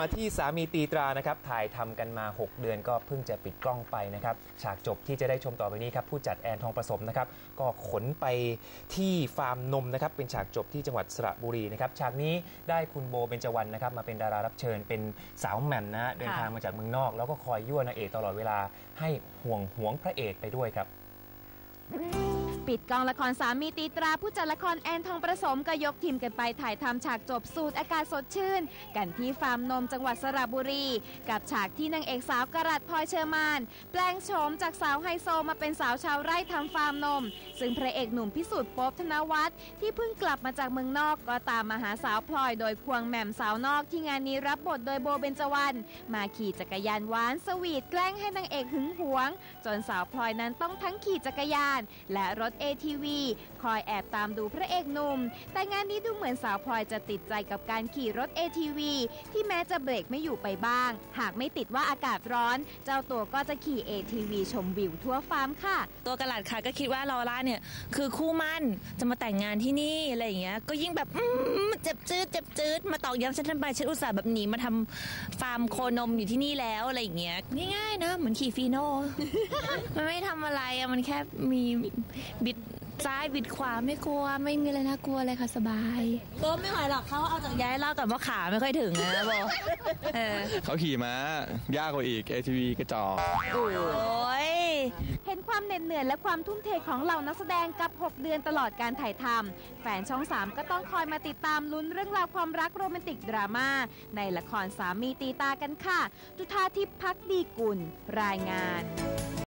มาที่สามีตีตรานะครับถ่ายทำกันมา 6 เดือนก็เพิ่งจะปิดกล้องไปนะครับฉากจบที่จะได้ชมต่อไปนี้ครับผู้จัดแอนทองประสมนะครับก็ขนไปที่ฟาร์มนมนะครับเป็นฉากจบที่จังหวัดสระบุรีนะครับฉากนี้ได้คุณโบเบญจวรรณนะครับมาเป็นดารารับเชิญเป็นสาวแหม่มนะฮะเดินทางมาจากเมืองนอก แล้วก็คอยยั่วนางเอกตลอดเวลาให้ห่วงหวงพระเอกไปด้วยครับ ปิดกองละครสามีตีตราผู้จัดละครแอนทองประสมก็ยกทีมกันไปถ่ายทำฉากจบสูตรอากาศสดชื่น กันที่ฟาร์มนมจังหวัดสระบุรี กับฉากที่นางเอกสาวกรัตพลอยเชอร์มาน แปลงโฉมจากสาวไฮโซมาเป็นสาวชาวไร่ทำฟาร์มนม ซึ่งพระเอกหนุ่มพิสุทธิ์ป๊บธนวัฒน์ที่เพิ่งกลับมาจากเมืองนอกก็ตามมาหาสาวพลอยโดยควงแหม่มสาวนอกที่งานนี้รับบทโดยโบเบญจวรรณมาขี่จักรยานหวานสวีทแกล้งให้นางเอกหึงหวง จนสาวพลอยนั้นต้องทั้งขี่จักรยาน และรถ ATV คอยแอบตามดูพระเอกหนุ่ม แต่งานนี้ดูเหมือนสาวพลอยจะติดใจกับการขี่รถ ATV ที่แม้จะเบรกไม่อยู่ไปบ้าง หากไม่ติดว่าอากาศร้อน เจ้าตัวก็จะขี่ ATV ชมวิวทั่วฟาร์มค่ะ ตัวกระหลัดค่ะก็คิดว่าลอร่าเนี่ยคือคู่มั่นจะมาแต่งงานที่นี่อะไรอย่างเงี้ยก็ยิ่งแบบอืมเจ็บจืดเจ็บจืดมาตอกย้ำฉันทำไมฉันอุตส่าห์แบบหนีมาทำฟาร์มโคนมอยู่ที่นี่แล้วอะไรอย่างเงี้ยง่ายๆนะเหมือนขี่ฟีโน่มันไม่ทำอะไรอะมันแค่มีบิดซ้ายบิดขวาไม่กลัว ไม่มีอะไรน่ากลัวเลยค่ะสบายก็ไม่ไหวหรอกเขาเอาจากย้ายเล่าก่อนว่าขาไม่ค่อยถึงนะโบเออเขาขี่ม้ายากกว่าอีก ATV กระจอกโอ้ยเห็นความเหน็ดเหนื่อยและความทุ่มเทของเหล่านักแสดงกับ 6 เดือนตลอดการถ่ายทำแฟนช่อง 3 ก็ต้องคอยมาติดตามลุ้นเรื่องราวความรักโรแมนติกดราม่าในละครสามีตีตากันค่ะจุธาทิพย์พักดีกุลรายงาน